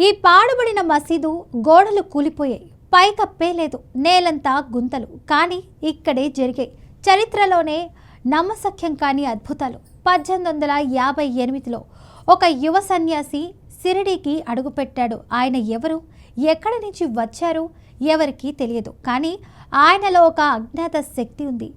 ఈ పాడుబడిన మసీదు గోడలు కూలిపోయాయి. పైకప్పే లేదు నేలంతా గుంతలు. కానీ ఇక్కడే జరిగాయి. చరిత్రలోనే నమ్మసఖ్యం కాని అద్భుతాలు. పద్దెనిమిది వందల యాభై ఎనిమిదిలో ఒక యువ సన్యాసి సిరిడీకి అడుగుపెట్టాడు. ఆయన ఎవరు? ఎక్కడి నుంచి వచ్చారు? ఎవరికీ తెలియదు. కానీ ఆయనలో ఒక అజ్ఞాత శక్తి ఉంది.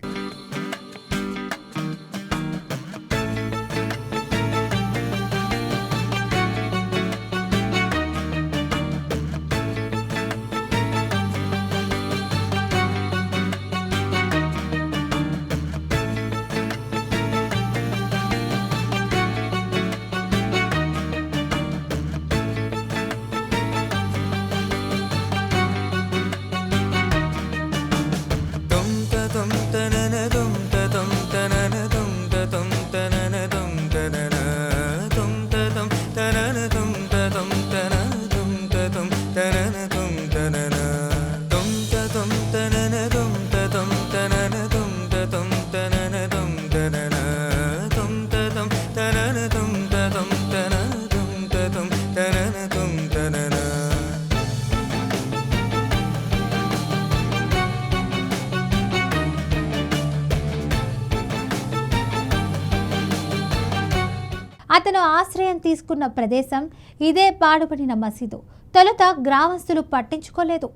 అతను ఆశ్రయం తీసుకున్న ప్రదేశం ఇదే పాడుపడిన మసీదు. తొలుత గ్రామస్తులు పట్టించుకోలేదు.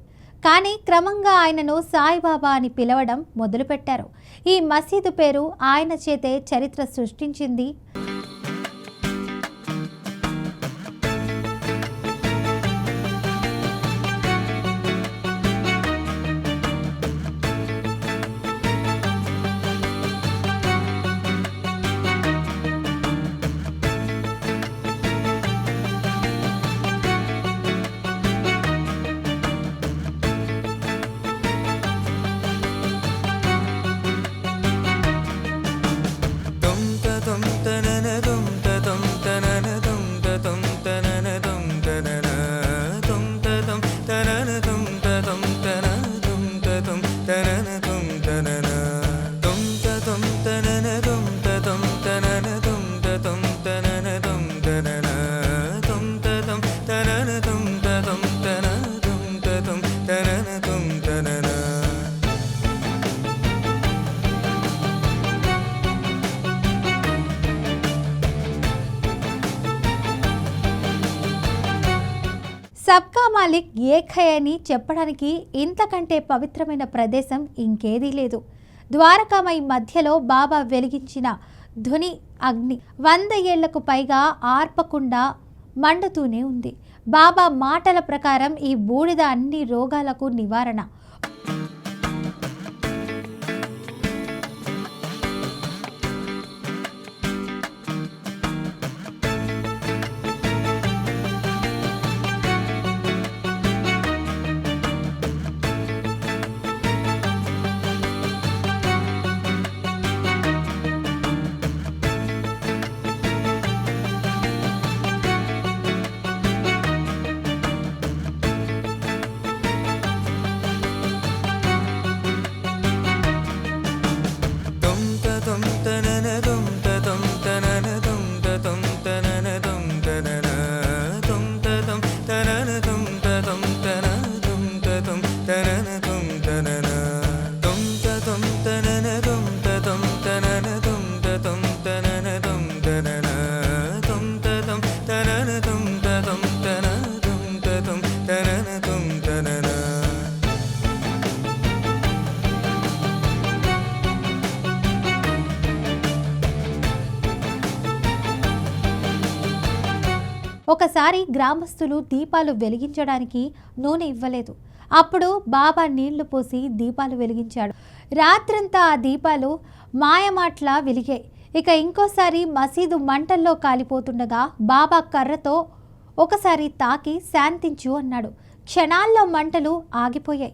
కానీ క్రమంగా ఆయనను సాయిబాబా అని పిలవడం మొదలుపెట్టారు. ఈ మసీదు పేరు ఆయన చేతే చరిత్ర సృష్టించింది సబ్కా మాలిక్ ఏక్ అని చెప్పడానికి ఇంతకంటే పవిత్రమైన ప్రదేశం ఇంకేదీ లేదు. ద్వారకామై మధ్యలో బాబా వెలిగించిన ధుని అగ్ని వంద ఏళ్ళకు పైగా ఆర్పకుండా మండుతూనే ఉంది. బాబా మాటల ప్రకారం ఈ బూడిద అన్ని రోగాలకు నివారణ. ఒకసారి గ్రామస్తులు దీపాలు వెలిగించడానికి నూనె ఇవ్వలేదు. అప్పుడు బాబా నీళ్ళు పోసి దీపాలు వెలిగించాడు. రాత్రంతా ఆ దీపాలు మాయమాట్లా వెలిగాయి. ఇక ఇంకోసారి మసీదు మంటల్లో కాలిపోతుండగా బాబా కర్రతో ఒకసారి తాకి శాంతించు అన్నాడు. క్షణాల్లో మంటలు ఆగిపోయాయి.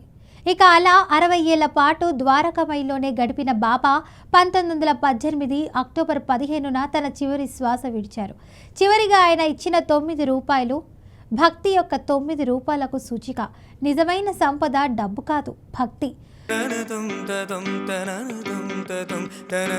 ఇక అలా అరవై ఏళ్ళ పాటు ద్వారకమైలోనే గడిపిన బాబా పంతొమ్మిది వందల పద్దెనిమిది అక్టోబర్ పదిహేనున తన చివరి శ్వాస విడిచారు. చివరిగా ఆయన ఇచ్చిన తొమ్మిది రూపాయలు భక్తి యొక్క తొమ్మిది రూపాయలకు సూచిక. నిజమైన సంపద డబ్బు కాదు భక్తి. తన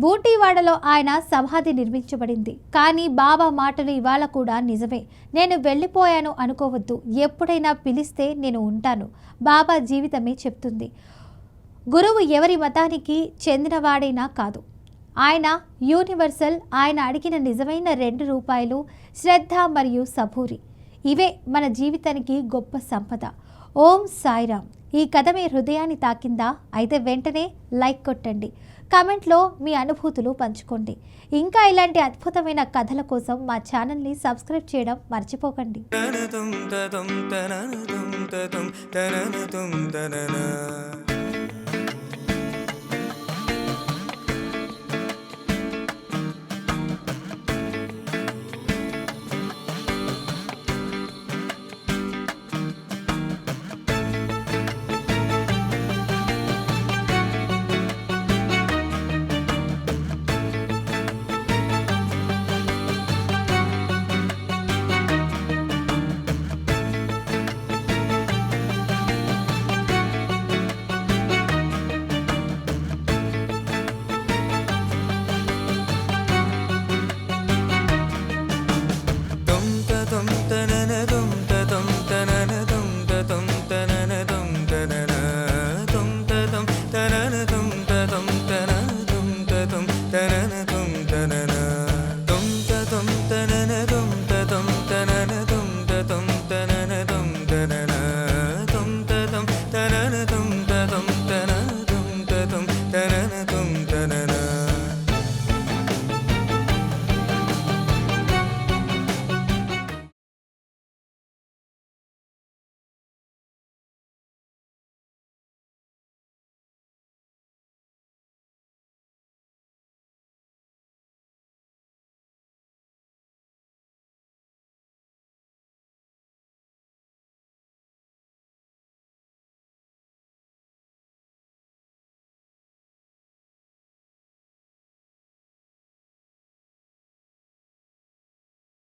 బూటీవాడలో ఆయన సమాధి నిర్మించబడింది. కానీ బాబా మాటలు ఇవాళ కూడా నిజమే. నేను వెళ్ళిపోయాను అనుకోవద్దు. ఎప్పుడైనా పిలిస్తే నేను ఉంటాను. బాబా జీవితమే చెప్తుంది. గురువు ఎవరి మతానికి చెందినవాడైనా కాదు. ఆయన యూనివర్సల్ ఆయన అడిగిన నిజమైన రెండు రూపాయలు శ్రద్ధ మరియు సబూరి. ఇవే మన జీవితానికి గొప్ప సంపద. ఓం సాయిరామ్. ఈ కథ మీ హృదయాన్ని తాకిందా? అయితే వెంటనే లైక్ కొట్టండి. కామెంట్లో మీ అనుభూతులు పంచుకోండి. ఇంకా ఇలాంటి అద్భుతమైన కథల కోసం మా ఛానల్ని సబ్స్క్రైబ్ చేయడం మర్చిపోకండి.